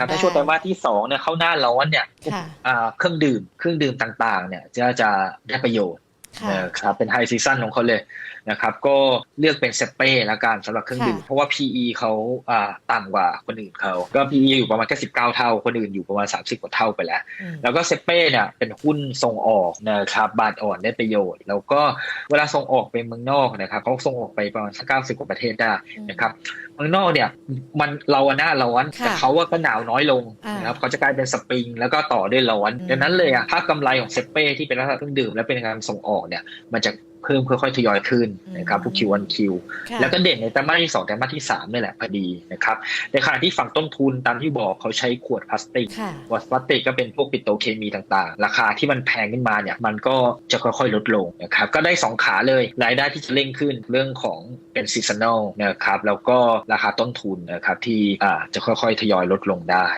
ครับถ้าได้ช่วงไตรมาสที่สองเนี่ยเข้าหน้าร้อนเนี่ยค่ะ อ่าเครื่องดื่มเครื่องดื่มต่างๆ เนี่ยจะจะได้ประโยชน์ค่ะ นะครับเป็นไฮซีซั o นของเขาเลยนะครับก็เลือกเป็นเซเป้ละกันสำหรับเครื่องดื่มค่ะเพราะว่า PE เขาอ่าต่ำกว่าคนอื่นเขาก็ PE อยู่ประมาณแค่19 เท่า คนอื่นอยู่ประมาณ 30 กว่าเท่าไปแล้วอืมแล้วก็เซเป้เนี่ยเป็นหุ้นส่งออกนะครับบาทอ่อนได้ประโยชน์ แล้วก็เวลาส่งออกไปเมืองนอกนะครับเขาส่งออกไปประมาณสักเก้าสิบกว่าประเทศได้นะครับเมืองนอกเนี่ยมันเราอะหน้าร้อนค่ะแต่เขาอะก็หนาวน้อยลงอ่านนะครับเขาจะกลายเป็นสปริงแล้วก็ต่อด้วยร้อนอืมดังนั้นเลยอะภาพกำไรของเซเป้ที่เป็นลักษณะเครื่องดื่มและเป็นการส่งออกเนี่ยมันจะเพิ่มค่อยๆทยอยขึ้นนะครับพวกคิววันคิวค่ะแล้วก็เด่นในไตรมาสที่สองไตรมาสที่สามนี่แหละพอดีนะครับในขณะที่ฝั่งต้นทุนตามที่บอกเขาใช้ขวดพลาสติกค่ะขวดพลาสติกก็เป็นพวกปิโตรเคมีต่างๆ ราคาที่มันแพงขึ้นมาเนี่ยมันก็จะค่อยๆลดลงนะครับก็ได้สองขาเลยรายได้ที่จะเร่งขึ้นเรื่องของเป็นซีซันแนลนะครับแล้วก็ราคาต้นทุนนะครับที่อ่าจะค่อยๆทยอยลดลงได้